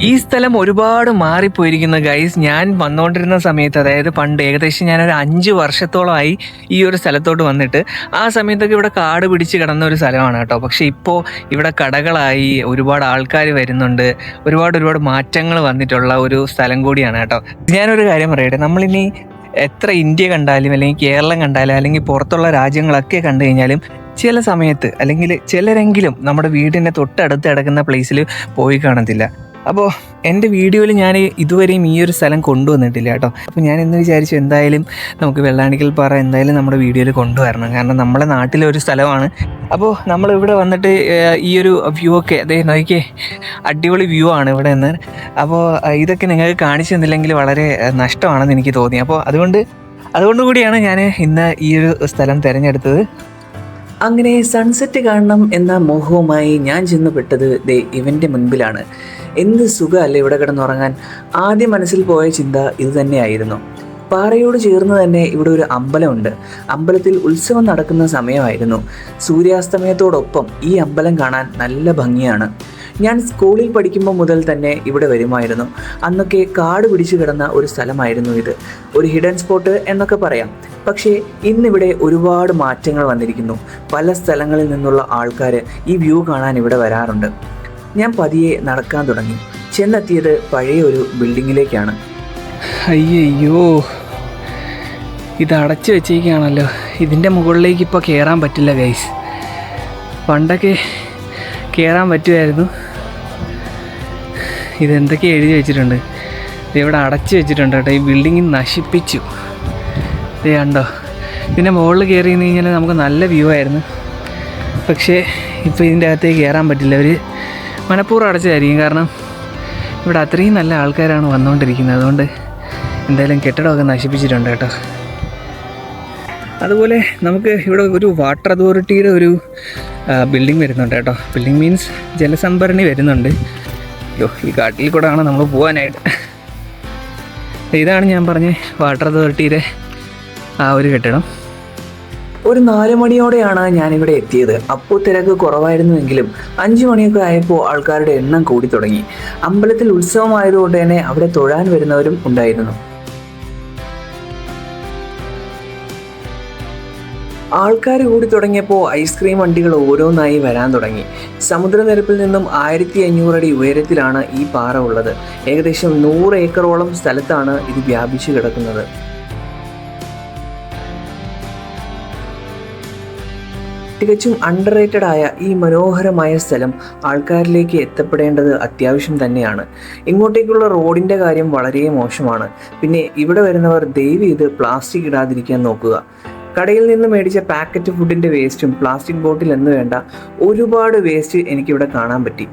ഈ സ്ഥലം ഒരുപാട് മാറിപ്പോയിരിക്കുന്ന ഗൈസ് ഞാൻ വന്നുകൊണ്ടിരുന്ന സമയത്ത് അതായത് പണ്ട് ഏകദേശം ഞാനൊരു അഞ്ച് വർഷത്തോളമായി ഈ ഒരു സ്ഥലത്തോട്ട് വന്നിട്ട് ആ സമയത്തൊക്കെ ഇവിടെ കാട് പിടിച്ച് കിടന്ന ഒരു സ്ഥലമാണ് കേട്ടോ. പക്ഷെ ഇപ്പോൾ ഇവിടെ കടകളായി ഒരുപാട് ആൾക്കാർ വരുന്നുണ്ട് ഒരുപാട് ഒരുപാട് മാറ്റങ്ങൾ വന്നിട്ടുള്ള ഒരു സ്ഥലം കൂടിയാണ് കേട്ടോ. ഞാനൊരു കാര്യം പറയട്ടെ നമ്മളിനി എത്ര ഇന്ത്യ കണ്ടാലും അല്ലെങ്കിൽ കേരളം കണ്ടാലും അല്ലെങ്കിൽ പുറത്തുള്ള രാജ്യങ്ങളൊക്കെ കണ്ടു കഴിഞ്ഞാലും ചില സമയത്ത് അല്ലെങ്കിൽ ചിലരെങ്കിലും നമ്മുടെ വീടിന്റെ തൊട്ടടുത്ത് കിടക്കുന്ന പ്ലേസിൽ പോയി കാണത്തില്ല. അപ്പോൾ എന്റെ വീഡിയോയിൽ ഞാൻ ഇതുവരെയും ഈ ഒരു സ്ഥലം കൊണ്ടുവന്നിട്ടില്ല കേട്ടോ. അപ്പോൾ ഞാൻ എന്ന് വിചാരിച്ചു എന്തായാലും നമുക്ക് വെള്ളാണിക്കൽ പാറ എന്തായാലും നമ്മുടെ വീഡിയോയിൽ കൊണ്ടുവരണം. കാരണം നമ്മുടെ നാട്ടിലെ ഒരു സ്ഥലമാണ്. അപ്പോൾ നമ്മൾ ഇവിടെ വന്നിട്ട് ഈ ഒരു വ്യൂ ഒക്കെ അതേ നോക്കിയേ അടിപൊളി വ്യൂ ആണ് ഇവിടെ നിന്ന്. അപ്പോൾ ഇതൊക്കെ നിങ്ങൾക്ക് കാണിച്ചു തന്നില്ലെങ്കിൽ വളരെ നഷ്ടമാണെന്ന് എനിക്ക് തോന്നി. അപ്പോൾ അതുകൊണ്ട് അതുകൊണ്ട് കൂടിയാണ് ഞാൻ ഇന്ന് ഈ ഒരു സ്ഥലം തിരഞ്ഞെടുത്തത്. അങ്ങനെ സൺസെറ്റ് കാണണം എന്ന മോഹവുമായി ഞാൻ ചെന്നുപെട്ടത് ദേ ഇവന്റെ മുൻപിലാണ്. എന്ത് സുഖമല്ലേ ഇവിടെ കിടന്നുറങ്ങാൻ? ആദ്യം മനസ്സിൽ പോയ ചിന്ത ഇത് തന്നെയായിരുന്നു. പാറയോട് ചേർന്ന് തന്നെ ഇവിടെ ഒരു അമ്പലമുണ്ട്. അമ്പലത്തിൽ ഉത്സവം നടക്കുന്ന സമയമായിരുന്നു. സൂര്യാസ്തമയത്തോടൊപ്പം ഈ അമ്പലം കാണാൻ നല്ല ഭംഗിയാണ്. ഞാൻ സ്കൂളിൽ പഠിക്കുമ്പോൾ മുതൽ തന്നെ ഇവിടെ വരുമായിരുന്നു. അന്നൊക്കെ കാട് പിടിച്ചു കിടന്ന ഒരു സ്ഥലമായിരുന്നു ഇത്. ഒരു ഹിഡൻ സ്പോട്ട് എന്നൊക്കെ പറയാം. പക്ഷേ ഇന്നിവിടെ ഒരുപാട് മാറ്റങ്ങൾ വന്നിരിക്കുന്നു. പല സ്ഥലങ്ങളിൽ നിന്നുള്ള ആൾക്കാർ ഈ വ്യൂ കാണാൻ ഇവിടെ വരാറുണ്ട്. ഞാൻ പതിയെ നടക്കാൻ തുടങ്ങി. ചെന്നെത്തിയത് പഴയ ഒരു ബിൽഡിങ്ങിലേക്കാണ്. അയ്യോ ഇത് അടച്ചു വെച്ചേക്കാണല്ലോ ഇതിന്റെ മുകളിലേക്ക് ഇപ്പോൾ കയറാൻ പറ്റില്ല ഗൈസ് പണ്ടൊക്കെ കയറാൻ പറ്റുമായിരുന്നു. ഇതെന്തൊക്കെ എഴുതി വെച്ചിട്ടുണ്ട്. ഇതിവിടെ അടച്ചു വെച്ചിട്ടുണ്ട് കേട്ടോ. ഈ ബിൽഡിങ് നശിപ്പിച്ചു. ഇത് കണ്ടോ? ഇതിന്റെ മുകളിൽ കയറി നിന്ന് കഴിഞ്ഞാൽ നമുക്ക് നല്ല വ്യൂ ആയിരുന്നു. പക്ഷേ ഇപ്പോൾ ഇതിന്റെ അകത്തേക്ക് കയറാൻ പറ്റില്ല. അവർ മനഃപൂർവം അടച്ചതായിരിക്കും കാരണം ഇവിടെ അത്രയും നല്ല ആൾക്കാരാണ് വന്നുകൊണ്ടിരിക്കുന്നത്. അതുകൊണ്ട് എന്തായാലും കെട്ടിടമൊക്കെ നശിപ്പിച്ചിട്ടുണ്ട് കേട്ടോ. അതുപോലെ നമുക്ക് ഇവിടെ ഒരു വാട്ടർ അതോറിറ്റിയുടെ ഒരു ബിൽഡിംഗ് വരുന്നുണ്ട് കേട്ടോ. ബിൽഡിംഗ് മീൻസ് ജലസംഭരണി വരുന്നുണ്ട്. അയ്യോ ഈ കാട്ടിൽ കൂടെ ആണ് നമ്മൾ പോകാനായിട്ട്. ഇതാണ് ഞാൻ പറഞ്ഞ വാട്ടർ അതോറിറ്റിയുടെ ആ ഒരു കെട്ടിടം. ഒരു നാല് മണിയോടെയാണ് ഞാനിവിടെ എത്തിയത്. അപ്പോൾ തിരക്ക് കുറവായിരുന്നുവെങ്കിലും അഞ്ചു മണിയൊക്കെ ആയപ്പോൾ ആൾക്കാരുടെ എണ്ണം കൂടി തുടങ്ങി. അമ്പലത്തിൽ ഉത്സവമായതുകൊണ്ട് തന്നെ അവിടെ തൊഴാൻ വരുന്നവരും ഉണ്ടായിരുന്നു. ആൾക്കാർ കൂടി തുടങ്ങിയപ്പോൾ ഐസ്ക്രീം വണ്ടികൾ ഓരോന്നായി വരാൻ തുടങ്ങി. സമുദ്രനിരപ്പിൽ നിന്നും ആയിരത്തി അടി ഉയരത്തിലാണ് ഈ പാറ ഉള്ളത്. ഏകദേശം നൂറ് ഏക്കറോളം സ്ഥലത്താണ് ഇത് വ്യാപിച്ചു കിടക്കുന്നത്. തികച്ചും അണ്ടർ ആയ ഈ മനോഹരമായ സ്ഥലം ആൾക്കാരിലേക്ക് എത്തപ്പെടേണ്ടത് അത്യാവശ്യം തന്നെയാണ്. ഇങ്ങോട്ടേക്കുള്ള റോഡിന്റെ കാര്യം വളരെ മോശമാണ്. പിന്നെ ഇവിടെ വരുന്നവർ ദയവ് ചെയ്ത് പ്ലാസ്റ്റിക് ഇടാതിരിക്കാൻ നോക്കുക. കടയിൽ നിന്ന് മേടിച്ച പാക്കറ്റ് ഫുഡിന്റെ വേസ്റ്റും പ്ലാസ്റ്റിക് ബോട്ടിൽ എന്ന് വേണ്ട ഒരുപാട് വേസ്റ്റ് എനിക്കിവിടെ കാണാൻ പറ്റി.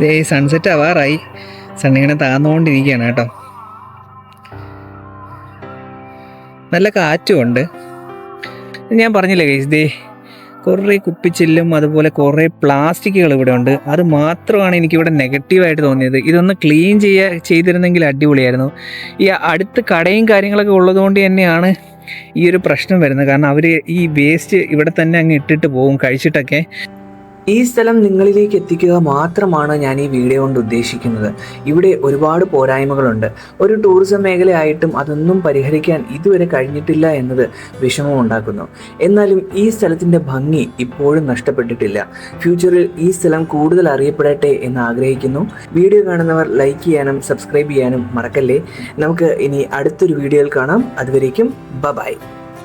ദേ സൺസെറ്റ് ആവാറായി. സണ്ണിങ്ങനെ താന്നുകൊണ്ടിരിക്കുകയാണ് കേട്ടോ. നല്ല കാറ്റുമുണ്ട് ഞാൻ പറഞ്ഞില്ലേ ഗൈസ്? ദേ കുറേ കുപ്പിച്ചില്ലും അതുപോലെ കുറേ പ്ലാസ്റ്റിക്കുകൾ ഇവിടെ ഉണ്ട്. അത് മാത്രമാണ് എനിക്കിവിടെ നെഗറ്റീവായിട്ട് തോന്നിയത്. ഇതൊന്ന് ക്ലീൻ ചെയ്യാ ചെയ്തിരുന്നെങ്കിൽ അടിപൊളിയായിരുന്നു. ഈ അടുത്ത് കടയും കാര്യങ്ങളൊക്കെ ഉള്ളതുകൊണ്ട് തന്നെയാണ് ഈ ഒരു പ്രശ്നം വരുന്നത്. കാരണം അവർ ഈ വേസ്റ്റ് ഇവിടെ തന്നെ അങ്ങ് ഇട്ടിട്ട് പോകും കഴിച്ചിട്ടൊക്കെ. ഈ സ്ഥലം നിങ്ങളിലേക്ക് എത്തിക്കുക മാത്രമാണ് ഞാൻ ഈ വീഡിയോ കൊണ്ട് ഉദ്ദേശിക്കുന്നത്. ഇവിടെ ഒരുപാട് പോരായ്മകളുണ്ട്. ഒരു ടൂറിസം മേഖലയായിട്ടും അതൊന്നും പരിഹരിക്കാൻ ഇതുവരെ കഴിഞ്ഞിട്ടില്ല എന്നത് വിഷമമുണ്ടാക്കുന്നു എന്നാലും ഈ സ്ഥലത്തിന്റെ ഭംഗി ഇപ്പോഴും നഷ്ടപ്പെട്ടിട്ടില്ല. ഫ്യൂച്ചറിൽ ഈ സ്ഥലം കൂടുതൽ അറിയപ്പെടട്ടെ എന്ന് ആഗ്രഹിക്കുന്നു. വീഡിയോ കാണുന്നവർ ലൈക്ക് ചെയ്യാനും സബ്സ്ക്രൈബ് ചെയ്യാനും മറക്കല്ലേ. നമുക്ക് ഇനി അടുത്തൊരു വീഡിയോയിൽ കാണാം. അതുവരേക്കും ബ ബൈ